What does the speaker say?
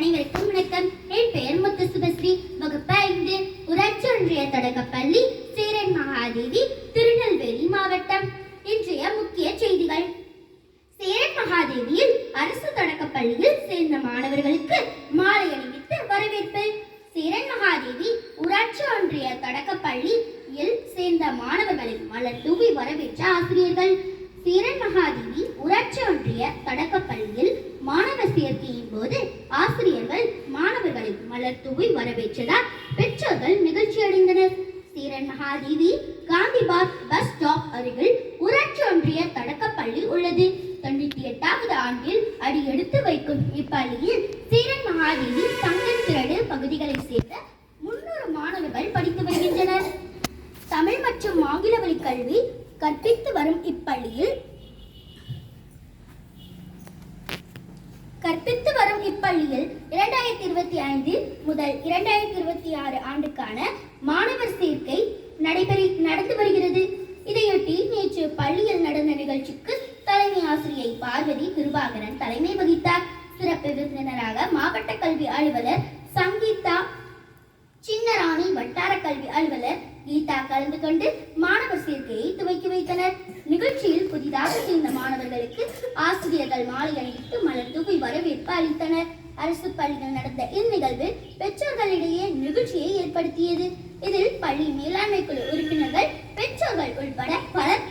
அனைவருக்கும் வணக்கம். என் பெயர் முத்து சுபஸ்ரீ வகுப்பு ஐந்து ஊராட்சி ஒன்றிய தொடக்கப்பள்ளி சேரன் மகாதேவி திருநெல்வேலி மாவட்டம். இன்றைய முக்கிய செய்திகள். சேரன் மகாதேவியில் அரசு தொடக்கப்பள்ளியில் சேர்ந்த மாணவர்களுக்கு மாலை அணிவித்து வரவேற்பு. சேரன் மகாதேவி ஊராட்சி ஒன்றிய தொடக்கப்பள்ளியில் சேர்ந்த மாணவர்களின் மலர் தூவி வரவேற்ற ஆசிரியர்கள். சேரன் மகாதேவி ஊராட்சி ஒன்றிய தொடக்க சேர்க்கையின் போது ஆசிரியர்கள் மாணவர்களை மலர் தூவி வரவேற்றதால் பெற்றோர்கள் நிகழ்ச்சி அடைந்தனர் சீரன் மகாதேவி காந்திபாத் பஸ் ஸ்டாப் அருகில் ஊராட்சி ஒன்றிய தொடக்கப்பள்ளி உள்ளது. தொண்ணூத்தி எட்டாவது ஆண்டில் அடி எடுத்து வைக்கும் இப்பள்ளியில் சீரன் மகாதேவி தங்கத்திரடு பகுதிகளைச் சேர்ந்த முன்னூறு மாணவர்கள் படித்து வருகின்றனர். தமிழ் மற்றும் ஆங்கில வழி கல்வி கற்பித்து வரும் இப்பள்ளியில் கற்பித்து வரும் இப்பள்ளியில் இரண்டாயிரத்தி இருபத்தி ஐந்து முதல் இரண்டாயிரத்தி இருபத்தி ஆறு ஆண்டுக்கான மாணவர் சேர்க்கை நடைபெறி நடந்து வருகிறது. இதையொட்டி நேற்று பள்ளியில் நடந்த நிகழ்ச்சிக்கு தலைமை ஆசிரியை பார்வதி கிருபாகரன் தலைமை வகித்தார். சிறப்பு விருந்தினராக மாவட்ட கல்வி அலுவலர் சங்கீதா சின்னராணி வட்டார கல்வி அலுவலர் கீதா கலந்து கொண்டு நிகழ்ச்சியில் இந்த மாணவர்களுக்கு ஆசிரியர்கள் மாலை அணிவித்து மலர் தூவி வரவேற்பு அளித்தனர். அரசு பள்ளிகள் நடந்த இந்நிகழ்வு பெற்றோர்களிடையே நிகழ்ச்சியை ஏற்படுத்தியது. இதில் பள்ளி மேலாண்மை குழு உறுப்பினர்கள் பெற்றோர்கள் உள்பட பலர்